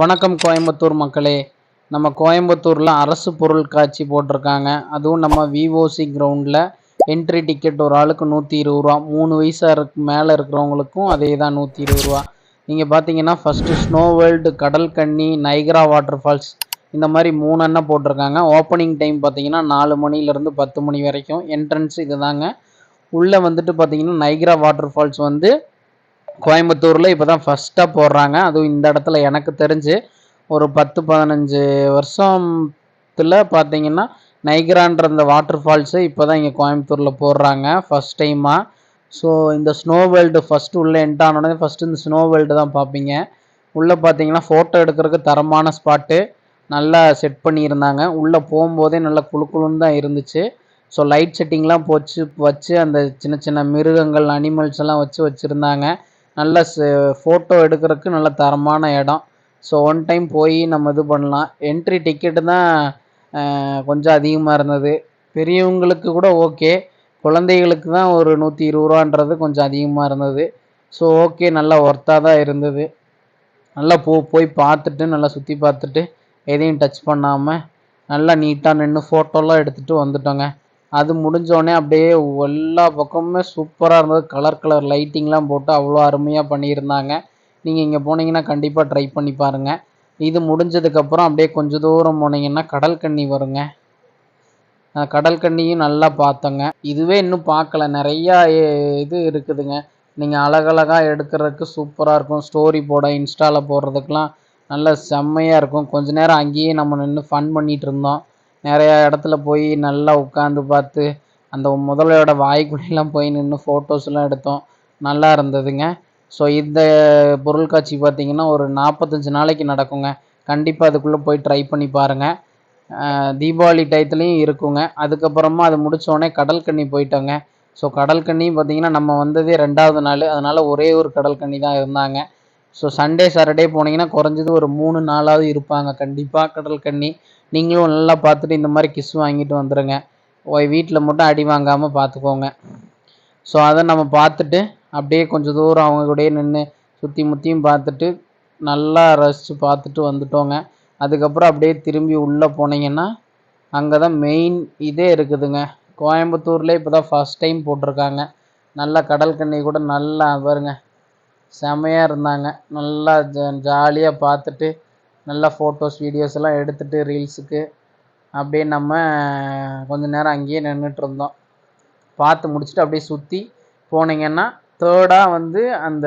வணக்கம் கோயம்புத்தூர் மக்களே. நம்ம கோயம்புத்தூரில் அரசு பொருள் காட்சி போட்டிருக்காங்க. அதுவும் நம்ம விஓசி கிரவுண்டில் என்ட்ரி டிக்கெட் ஒரு ஆளுக்கு நூற்றி இருபது ரூபா. மூணு வயசாக இருக்கு மேலே இருக்கிறவங்களுக்கும் அதே தான் நூற்றி இருபது ரூபா. நீங்கள் பார்த்தீங்கன்னா ஃபஸ்ட்டு ஸ்னோ வேர்ல்டு கடல் கண்ணி நைக்ரா வாட்டர் ஃபால்ஸ் இந்த மாதிரி மூணு அண்ணன் போட்டிருக்காங்க. ஓப்பனிங் டைம் பார்த்தீங்கன்னா நாலு மணிலேருந்து பத்து மணி வரைக்கும். என்ட்ரன்ஸ் இது தாங்க. உள்ளே வந்துட்டு பார்த்தீங்கன்னா நைக்ரா வாட்டர் ஃபால்ஸ் வந்து கோயம்புத்தூரில் இப்போ தான் ஃபஸ்ட்டாக போடுறாங்க. அதுவும் இந்த இடத்துல எனக்கு தெரிஞ்சு ஒரு பத்து பதினஞ்சு வருஷத்தில் பார்த்தீங்கன்னா நைக்ரான்ற இந்த வாட்டர் ஃபால்ஸு இப்போ தான் இங்கே கோயம்புத்தூரில் போடுறாங்க ஃபஸ்ட் டைமாக ஸோ இந்த ஸ்னோ வேர்ல்டு ஃபஸ்ட்டு உள்ளே என்ட் ஆனோடனே ஃபஸ்ட்டு இந்த ஸ்னோ வேர்ல்டு தான் பார்ப்பீங்க உள்ளே பார்த்தீங்கன்னா ஃபோட்டோ எடுக்கிறதுக்கு தரமான ஸ்பாட்டு நல்லா செட் பண்ணியிருந்தாங்க. உள்ளே போகும்போதே நல்லா குளு குளுன்னு தான் இருந்துச்சு. ஸோ லைட் செட்டிங்லாம் போச்சு வச்சு அந்த சின்ன சின்ன மிருகங்கள் அனிமல்ஸ் எல்லாம் வச்சு வச்சுருந்தாங்க. நல்ல ஃபோட்டோ எடுக்கிறதுக்கு நல்ல தரமான இடம். ஸோ ஒன் டைம் போய் நம்ம இது பண்ணலாம். என்ட்ரி டிக்கெட்டு தான் கொஞ்சம் அதிகமாக இருந்தது. பெரியவங்களுக்கு கூட ஓகே குழந்தைகளுக்கு தான் ஒரு நூற்றி இருபது ரூபான்றது கொஞ்சம் அதிகமாக இருந்தது. ஸோ ஓகே நல்லா ஒர்த்தாக தான் இருந்தது. நல்லா போ போய் பார்த்துட்டு நல்லா சுற்றி பார்த்துட்டு எதையும் டச் பண்ணாமல் நல்லா நீட்டாக நின்று ஃபோட்டோலாம் எடுத்துகிட்டு வந்துட்டோங்க. அது முடிஞ்சோடனே அப்படியே எல்லா பக்கமுமே சூப்பராக இருந்தது. கலர் கலர் லைட்டிங்லாம் போட்டு அவ்வளோ அருமையாக பண்ணியிருந்தாங்க. நீங்கள் இங்கே போனீங்கன்னா கண்டிப்பாக ட்ரை பண்ணி பாருங்கள் இது முடிஞ்சதுக்கப்புறம் அப்படியே கொஞ்சம் தூரம் போனீங்கன்னா கடல் கண்ணி வருங்க. கடல் கண்ணியும் நல்லா பார்த்தோங்க. இதுவே இன்னும் பார்க்கல. நிறையா இது இருக்குதுங்க. நீங்கள் அழகழகாக எடுக்கிறதுக்கு சூப்பராக இருக்கும். ஸ்டோரி போட இன்ஸ்டாவில் போடுறதுக்கெலாம் நல்ல செம்மையாக இருக்கும். கொஞ்ச நேரம் அங்கேயே நம்ம நின்று ஃபன் பண்ணிகிட்டு இருந்தோம். நிறையா இடத்துல போய் நல்லா உட்காந்து பார்த்து அந்த முதலையோட வாய்க்குள்ளெலாம் போய் நின்று ஃபோட்டோஸ்லாம் எடுத்தோம். நல்லா இருந்ததுங்க. ஸோ இந்த பொருள்காட்சி பார்த்திங்கன்னா ஒரு நாற்பத்தஞ்சு நாளைக்கு நடக்குங்க. கண்டிப்பாக அதுக்குள்ளே போய் ட்ரை பண்ணி பாருங்கள் தீபாவளி டயத்துலையும் இருக்குங்க. அதுக்கப்புறமா அது முடித்தோடனே கடல் கண்ணி போயிட்டோங்க. ஸோ கடல் கண்ணியும் பார்த்தீங்கன்னா நம்ம வந்ததே ரெண்டாவது நாள். அதனால் ஒரே ஒரு கடல் கண்ணி தான் இருந்தாங்க. ஸோ சண்டே சாட்டர்டே போனீங்கன்னா குறைஞ்சது ஒரு மூணு நாளாவது இருப்பாங்க. கண்டிப்பாக கடல் கண்ணி. நீங்களும் நல்லா பார்த்துட்டு இந்த மாதிரி கிஸ் வாங்கிட்டு வந்துடுங்க வீட்டில் மட்டும் அடி வாங்காமல் பார்த்துக்கோங்க. ஸோ அதை நம்ம பார்த்துட்டு அப்படியே கொஞ்சம் தூரம் அவங்க கூடயே நின்று சுற்றி முற்றியும் பார்த்துட்டு நல்லா ரசித்து பார்த்துட்டு வந்துட்டோங்க. அதுக்கப்புறம் அப்படியே திரும்பி உள்ளே போனீங்கன்னா அங்கே தான் மெயின் இதே இருக்குதுங்க. கோயம்புத்தூர்லேயே இப்போ தான் ஃபஸ்ட் டைம் போட்டிருக்காங்க. நல்லா கடல் கண்ணி கூட நல்லா பாருங்க. செமையாக இருந்தாங்க. நல்லா ஜாலியாக பார்த்துட்டு நல்லா ஃபோட்டோஸ் வீடியோஸ் எல்லாம் எடுத்துகிட்டு ரீல்ஸுக்கு அப்படியே நம்ம கொஞ்ச நேரம் அங்கேயே நின்றுட்டு இருந்தோம். பார்த்து முடிச்சுட்டு அப்படியே சுற்றி போனீங்கன்னா தேர்டாக வந்து அந்த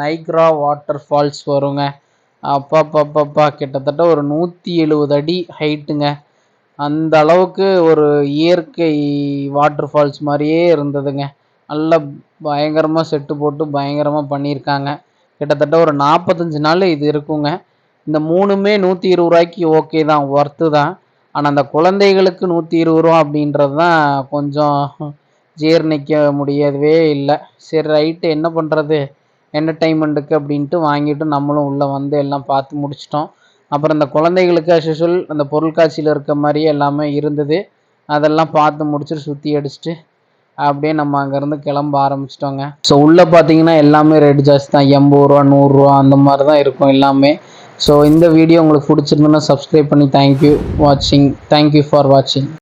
நைக்ரா வாட்டர் ஃபால்ஸ் வருங்க. அப்பப்பப்பப்பா கிட்டத்தட்ட ஒரு நூற்றி எழுபது அடி ஹைட்டுங்க அந்த அளவுக்கு ஒரு இயற்கை வாட்டர் ஃபால்ஸ் மாதிரியே இருந்ததுங்க. நல்லா பயங்கரமாக செட்டு போட்டு பயங்கரமாக பண்ணியிருக்காங்க. கிட்டத்தட்ட ஒரு நாற்பத்தஞ்சு நாள் இது இருக்குங்க. இந்த மூணுமே நூற்றி இருபது ரூபாய்க்கு ஓகே தான் ஒர்த்து தான். ஆனால் அந்த குழந்தைகளுக்கு நூற்றி இருபது ரூபா அப்படின்றது தான் கொஞ்சம் ஜீரணிக்க முடியவே இல்லை. சரி ரைட்டு என்ன பண்ணுறது என்டர்டைன்மெண்ட்டுக்கு அப்படின்ட்டு வாங்கிட்டு நம்மளும் உள்ளே வந்து எல்லாம் பார்த்து முடிச்சிட்டோம். அப்புறம் இந்த குழந்தைகளுக்கு அசுஷுவல் அந்த பொருட்காட்சியில் இருக்க மாதிரியே எல்லாமே இருந்தது. அதெல்லாம் பார்த்து முடிச்சுட்டு சுற்றி அடிச்சுட்டு அப்படியே நம்ம அங்கேருந்து கிளம்ப ஆரம்பிச்சிட்டோங்க. ஸோ உள்ளே பார்த்தீங்கன்னா எல்லாமே ரேட் ஜாஸ்தி தான். எண்பது ரூபா நூறுரூவா அந்த மாதிரி தான் இருக்கும் எல்லாமே. ஸோ இந்த வீடியோ உங்களுக்கு பிடிச்சிருந்துன்னா சப்ஸ்கிரைப் பண்ணி தேங்க்யூ வாட்சிங் தேங்க்யூ ஃபார் வாட்சிங்